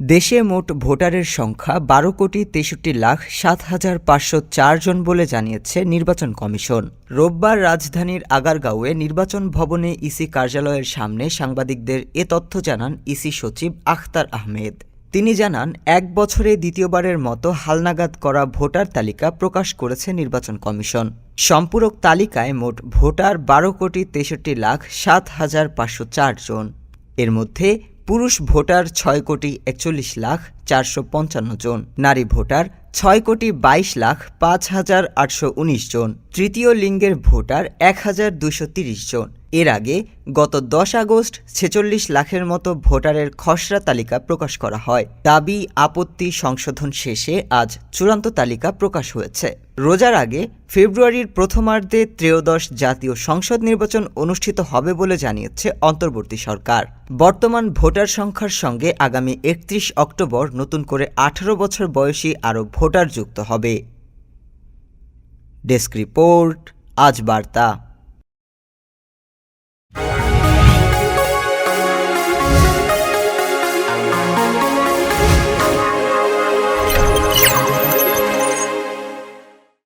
দেশে মোট ভোটারের সংখ্যা বারো কোটি তেষট্টি লাখ সাত হাজার পাঁচশো চার জন বলে জানিয়েছে নির্বাচন কমিশন। রোববার রাজধানীর আগারগাঁওয়ে নির্বাচন ভবনে ইসি কার্যালয়ের সামনে সাংবাদিকদের এ তথ্য জানান ইসি সচিব আখতার আহমেদ। তিনি জানান, এক বছরে দ্বিতীয়বারের মতো হালনাগাদ করা ভোটার তালিকা প্রকাশ করেছে নির্বাচন কমিশন। সম্পূরক তালিকায় মোট ভোটার বারো কোটি তেষট্টি লাখ সাত হাজার পাঁচশো চার জন। এর মধ্যে পুরুষ ভোটার ছয় কোটি একচল্লিশ লাখ চারশো পঞ্চান্ন জন, নারী ভোটার ছয় কোটি বাইশ লাখ পাঁচ হাজার আটশো উনিশ জন, তৃতীয় লিঙ্গের ভোটার এক হাজার দুশো তিরিশ জন। এর আগে গত দশ আগস্ট ছেচল্লিশ লাখের মতো ভোটারের খসড়া তালিকা প্রকাশ করা হয়। দাবি, আপত্তি সংশোধন শেষে আজ চূড়ান্ত তালিকা প্রকাশ হয়েছে। রোজার আগে ফেব্রুয়ারির প্রথমার্ধে ত্রয়োদশ জাতীয় সংসদ নির্বাচন অনুষ্ঠিত হবে বলে জানিয়েছে অন্তর্বর্তী সরকার। বর্তমান ভোটার সংখ্যার সঙ্গে আগামী একত্রিশ অক্টোবর নতুন করে আঠারো বছর বয়সী আরও ভোটার যুক্ত হবে। ডেস্ক রিপোর্ট, আজ বার্তা।